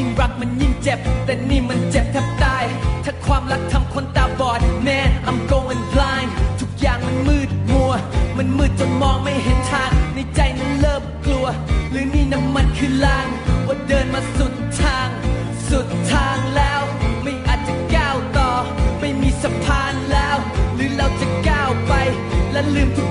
ิ่งรักมันยิ่งเจ็บ แต่นี่มันเจ็บแทบตาย ถ้าความรักทำคนตาบอด man I'm going blind ทุกอย่างมันมืดมัว มันมืดจนมองไม่เห็นทาง ในใจนั้นเริ่มกลัว หรือนี่น้ำมันคือลาง ว่าเดินมาสุดทาง สุดทางแล้ว ไม่อาจจะก้าวต่อ ไม่มีสะพานแล้ว หรือเราจะก้าวไป และลืมทุก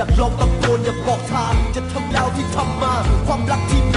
อยากลองตะโกนอย่าบอกทางจะทำดาวที่ทำมา ความรักที่